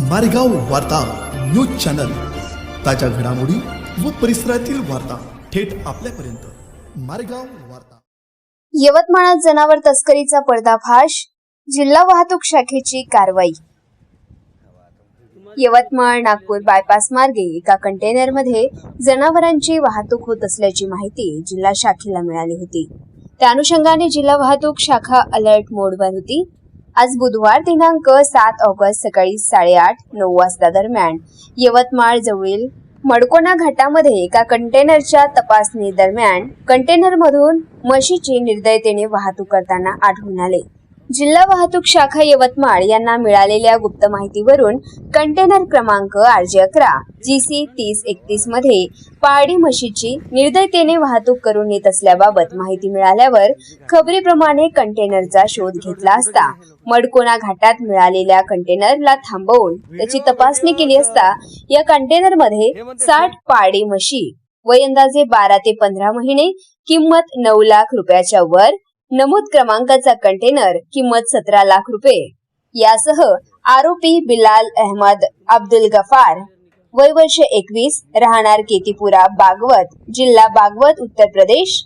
मारेगाव वार्ता news channel. ताज्या घडामोडी व परिसरातील वार्ता थेट आपल्यापर्यंत. मारेगाव वार्ता. यवतमाळात जनावर तस्करीचा पर्दाफाश जिल्हा वाहतूक शाखेची कारवाई. यवतमाळ नागपूर बायपास मार्गे एका कंटेनरमध्ये जनावरांची वाहतूक होत असल्याची माहिती जिल्हा शाखेला मिळाली होती. त्या अनुषंगाने जिल्हा वाहतूक शाखा अलर्ट मोडवर होती. आज बुधवार दिनांक सात ऑगस्ट सकाळी साडेआठ नऊ वाजता दरम्यान यवतमाळ जवळील मडकोना घाटामध्ये एका कंटेनरच्या तपासणी दरम्यान कंटेनरमधून म्हशीची निर्दयतेने वाहतूक करताना आढळून आले. जिल्हा वाहतूक शाखा यवतमाळ यांना मिळालेल्या गुप्त माहितीवरून कंटेनर क्रमांक आरजे अकरा जी सी तीस एकतीसमध्ये पारडी म्हशीची निर्दयतेने वाहतूक करून येत असल्याबाबत माहिती मिळाल्यावर खबरीप्रमाणे कंटेनरचा शोध घेतला असता मडकोना घाटात मिळालेल्या कंटेनरला थांबवून त्याची तपासणी केली असता या कंटेनरमध्ये साठ पारडी म्हशी वय अंदाजे बारा ते पंधरा महिने किंमत नऊ लाख रुपयाच्या वर नमूद क्रमांकाचा कंटेनर किंमत सतरा लाख रुपये. यासह आरोपी बिलाल अहमद अब्दुल गफार वय वर्ष एकवीस राहणार केतीपुरा बागवत जिल्हा बागवत उत्तर प्रदेश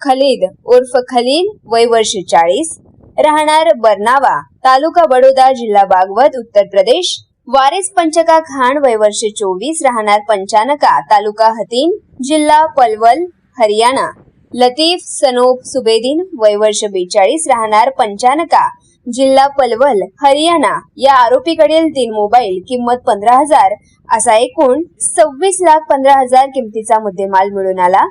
खलीद उर्फ खलील वय वर्ष चाळीस राहणार बरनावा तालुका बडोदा जिल्हा बागवत उत्तर प्रदेश वारिस पंचका खान वय वर्ष चोवीस राहणार पंचानका तालुका हतीन जिल्हा पलवल हरियाणा. लतीफ सनोब सुबेदीन वय वर्ष बेचाळीस राहणार पंचानका जिल्हा पलवल हरियाणा. या आरोपीकडील तीन मोबाईल किंमत पंधरा हजार असा एकूण सव्वीस लाख पंधरा हजार किमतीचा मुद्देमाल मिळून आला.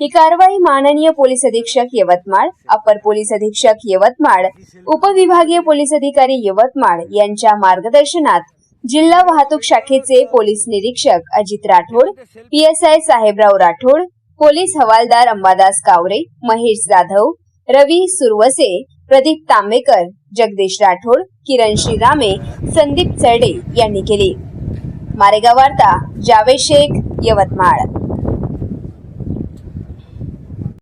ही कारवाई माननीय पोलीस अधीक्षक यवतमाळ अपर पोलीस अधीक्षक यवतमाळ उपविभागीय पोलीस अधिकारी यवतमाळ यांच्या मार्गदर्शनात जिल्हा वाहतूक शाखेचे पोलीस निरीक्षक अजित राठोड पीएसआय साहेबराव राठोड पोलीस हवालदार अंबादास कावरे महेश जाधव रवी सुरवसे प्रदीप तांबेकर जगदीश राठोड किरण श्रीरामे संदीप चरडे यांनी केली. मारेगाव वार्ता जावेद शेख यवतमाळ.